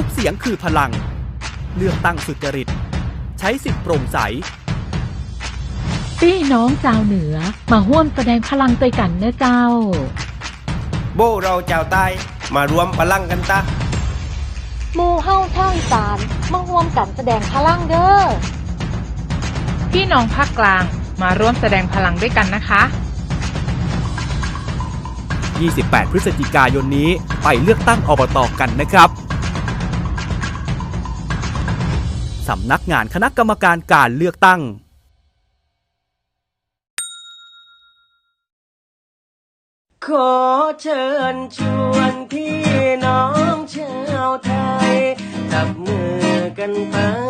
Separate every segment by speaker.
Speaker 1: ทุกเสียงคือพลัง เลือกตั้งสุจริต ใช้สิทธิโปร่งใส
Speaker 2: พี่น้องชาวเหนือมาร่วมแสดงพลังใจกันนะเจ้า
Speaker 3: โบเราเจ้าใต้มารวมพลังกันตา
Speaker 4: หมู่เฮาชาวอีสานมาร่วมกันแสดงพลังเด้อ
Speaker 5: พี่น้องภาคกลางมาร่วมแสดงพลังด้วยกันนะคะ
Speaker 1: 28 พฤศจิกายนนี้ไปเลือกตั้งอบตกันนะครับ สำนักงานคณะกรรมการการเลือกตั้ง
Speaker 3: ขอเชิญชวนพี่น้องชาวไทยจับมือกันไป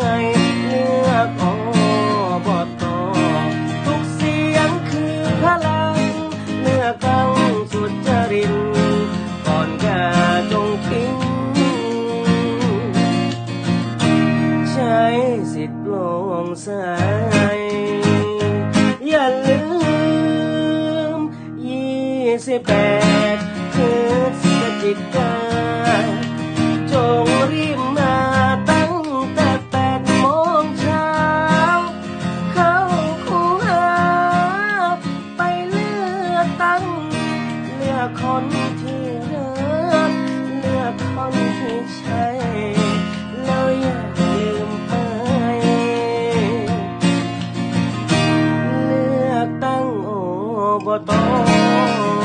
Speaker 3: สิทธิ์ลงใสอย่าลืมยี่สิบแปดคืพฤศจิกาจงรีบมาตั้งแต่แปดโมงเช้า เข้าคูหาไปเลือกตั้ง เลือกคนที่รั Lord.